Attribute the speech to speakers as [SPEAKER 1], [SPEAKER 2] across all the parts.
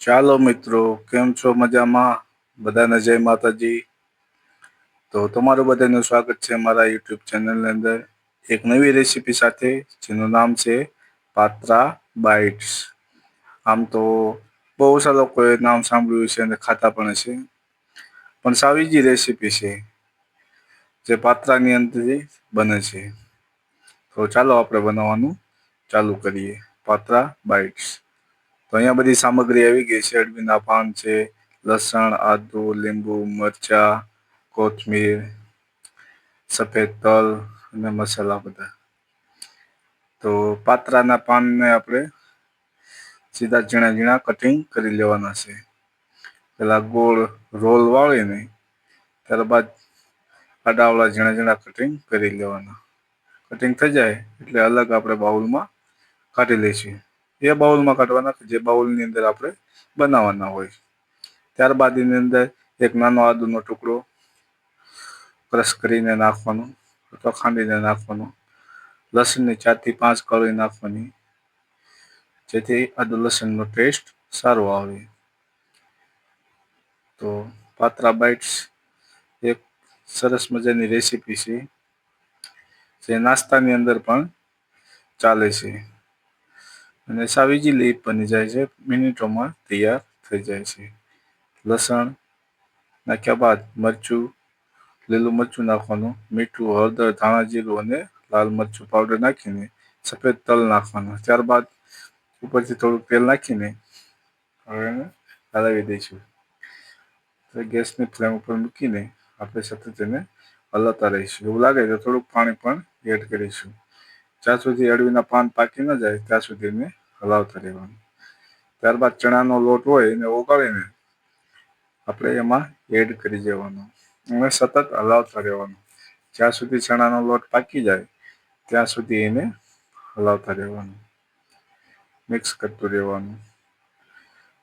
[SPEAKER 1] ચાલો મિત્રો, કેમ છો મજામાં? બધાને જય માતાજી. તો તમારું બધાનું સ્વાગત છે મારા યુટ્યુબ ચેનલની અંદર. એક નવી રેસીપી સાથે, જેનું નામ છે પાત્રા બાઇટ્સ આમ તો બહુ ઓછા લોકોએ નામ સાંભળ્યું છે અને ખાતા પણ છે પણ સાવીજી રેસીપી છે, જે પાત્રાની અંદરથી બને છે. તો ચાલો આપણે બનાવવાનું ચાલુ કરીએ. પાત્રા બાઇટ્સ તો અહીંયા બધી સામગ્રી આવી ગઈ છે. અડબીના પાન છે, લસણ, આદુ, લીંબુ, મરચાં, કોથમીર, સફેદ તલ અને મસાલા બધા. તો પાત્રાના પાનને આપણે સીધા ઝીણા ઝીણા કટિંગ કરી લેવાના છે. પેલા ગોળ રોલ વાળીને ત્યારબાદ આડાવડા ઝીણા ઝીણા કટિંગ કરી લેવાના. કટિંગ થઈ જાય એટલે અલગ આપણે બાઉલમાં કાઢી લઈશું. એ બાઉલમાં કાઢવાના જે બાઉલની અંદર આપણે બનાવવાના હોય. ત્યારબાદ એની અંદર એક નાનો આદુનો ટુકડો ક્રશ કરીને નાખવાનો, અથવા ખાંડીને નાખવાનો. લસણની ચારથી પાંચ કળી નાખવાની, જેથી આદુ લસણનો ટેસ્ટ સારો આવે. તો પાત્રા બાઇટ્સ એક સરસ મજાની રેસીપી છે, જે નાસ્તાની અંદર પણ ચાલે છે. અને સાવ ઇઝીલી બની જાય છે. મિનિટોમાં તૈયાર થઈ જાય છે. લસણ નાખ્યા બાદ મરચું, લીલું મરચું નાખવાનું, મીઠું, હળદર, ધાણા જીરું અને લાલ મરચું પાવડર નાખીને સફેદ તલ નાખવાનું. ત્યારબાદ ઉપરથી થોડુંક તેલ નાખીને હવે હલાવી દઈશું. ગેસની ફ્લેમ ઉપર મૂકીને આપણે સતત એને હલાવતા રહીશું. એવું લાગે તો થોડુંક પાણી પણ એડ કરીશું. જ્યાં સુધી અળવીના પાન પાકી ન જાય, ત્યાં સુધી એને હલાવતા રહેવાનું. ત્યારબાદ ચણાનો લોટ હોય એને ઓગાળીને આપણે એમાં એડ કરી દેવાનો. અને સતત હલાવતા રહેવાનું. જ્યાં સુધી ચણાનો લોટ પાકી જાય, ત્યાં સુધી એને હલાવતા રહેવાનું. મિક્સ કરતું રહેવાનું.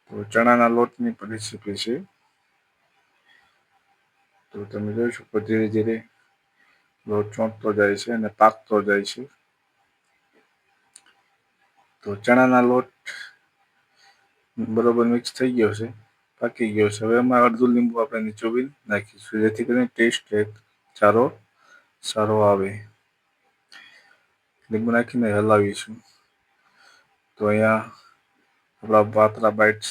[SPEAKER 1] તો ચણાના લોટની રેસીપી છે. તો તમે જોઈ શકો, ધીરે ધીરે લોટ ચોંટતો જાય છે અને પાકતો જાય છે. તો ચણાના લોટ બરોબર મિક્સ થઈ ગયો છે, પાકી ગયો છે. હવે એમાં અડધું લીંબુ આપણે નીચોવી નાખીશું, જેથી કરીને ટેસ્ટ એક સારો સારો આવે. લીંબુ નાખીને હલાવીશું. તો અહીંયા આપણા પાતળા બાઇટ્સ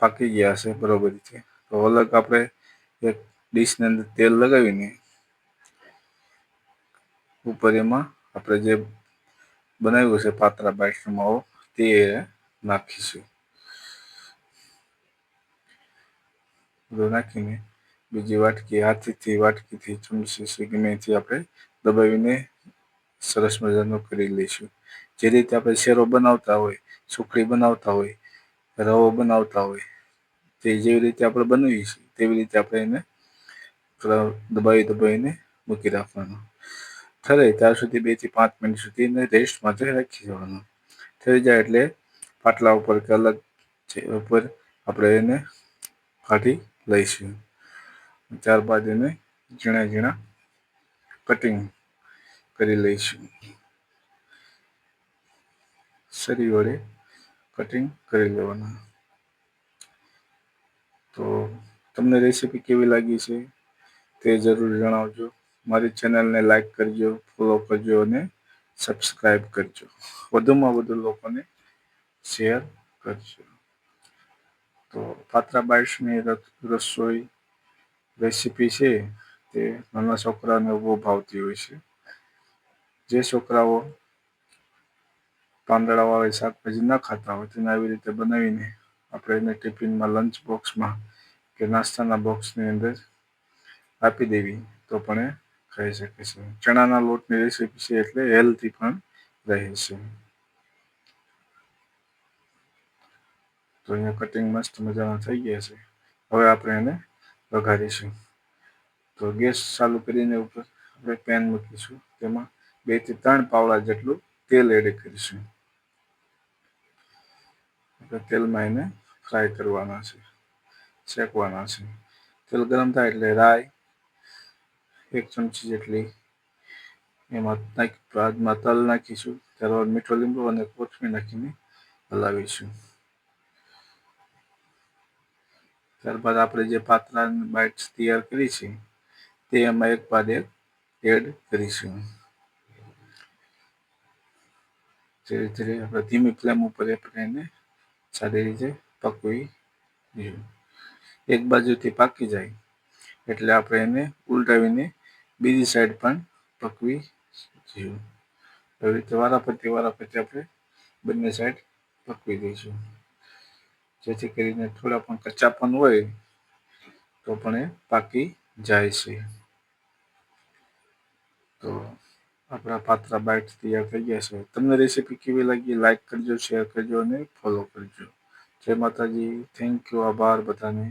[SPEAKER 1] પાકી ગયા છે બરોબર રીતે. તો અલગ આપણે એક ડીશની અંદર તેલ લગાવીને ઉપર એમાં આપણે જે બનાવ્યું છે પાતળા બાઇટ્સનો માવો તે નાખીશું બધું નાખીને બીજી વાટકી હાથીથી વાટકીથી ચમચી ગમેથી આપણે દબાવીને સરસ મજાનું કરી લઈશું જે રીતે આપણે શેરો બનાવતા હોય સુખડી બનાવતા હોય રવો બનાવતા હોય તે જેવી રીતે આપણે બનાવીએ છીએ તેવી રીતે આપણે એને દબાવી દબાવીને મૂકી રાખવાનું ઠરે ત્યાં સુધી બેથી પાંચ મિનિટ સુધી એને રેસ્ટ માટે રાખી દેવાનું થઈ જાય એટલે પાટલા ઉપર કે અલગ ઉપર આપણે એને કાઢી લઈશું. ત્યારબાદ એને ઝીણા ઝીણા કટિંગ કરી લઈશું. સરી વડે કટિંગ કરી લેવાના. તો તમને રેસીપી કેવી લાગી છે તે જરૂર જણાવજો. મારી ચેનલને લાઈક કરજો, ફોલો કરજો અને સબસ્ક્રાઈબ કરજો. વધુમાં વધુ લોકોને શેર કરજો. તો પાત્રા બાઈટ્સની રસોઈ રેસીપી છે તે નાના છોકરાને બહુ ભાવતી હોય છે. જે છોકરાઓ પાંદડાવાળી શાકભાજી ન ખાતા હોય તેને આવી રીતે બનાવીને આપણે એને ટિફિનમાં લંચ બોક્સમાં કે નાસ્તાના બોક્સની અંદર આપી દેવી તો પણ એ ખાઈ શકે છે. ચણાના લોટની રેસીપી છે એટલે હેલ્ધી પણ રહે છે. તો અહીંયા કટિંગ મસ્ત મજાના થઈ ગયા છે. હવે આપણે એને વઘારીશું. તો ગેસ ચાલુ કરીને ઉપર આપણે પેન મૂકીશું. તેમાં બેથી ત્રણ પાવડા જેટલું તેલ એડ કરીશું. તેલમાં એને ફ્રાય કરવાના છે. શેકવાના છે. તેલ ગરમ થાય એટલે રાઈ એક ચમચી જેટલી એમાં નાખી બાદમાં તલ નાખીશું ત્યારબાદ મીઠો લીંબુ અને કોથમીર નાખીને હલાવીશું ત્યારબાદ આપણે જે પાત્રાની બાઇટ્સ તૈયાર કરી છે તે એમાં એક બાદ એક એડ કરીશું ધીરે ધીરે આપણે ધીમી ફ્લેમ ઉપર આપણે એને સારી રીતે પકવી એક બાજુથી પાકી જાય એટલે આપણે એને ઉલટાવીને બીજી સાઈડ પણ પકવી જોઈએ. એવી રીતે વારાફરતી વારાફરતી આપણે બંને સાઈડ પકવી દઈશું. જેથી કરીને થોડા પણ કચ્ચા પણ હોય તો પણ એ પાકી જાય છે. તો આપણા પાત્રા બાઇટ તૈયાર થઈ ગયા છે. તમને રેસીપી કેવી લાગી લાઈક કરજો શેર કરજો અને ફોલો કરજો. જય માતાજી. થેન્ક યુ આભાર બધાને.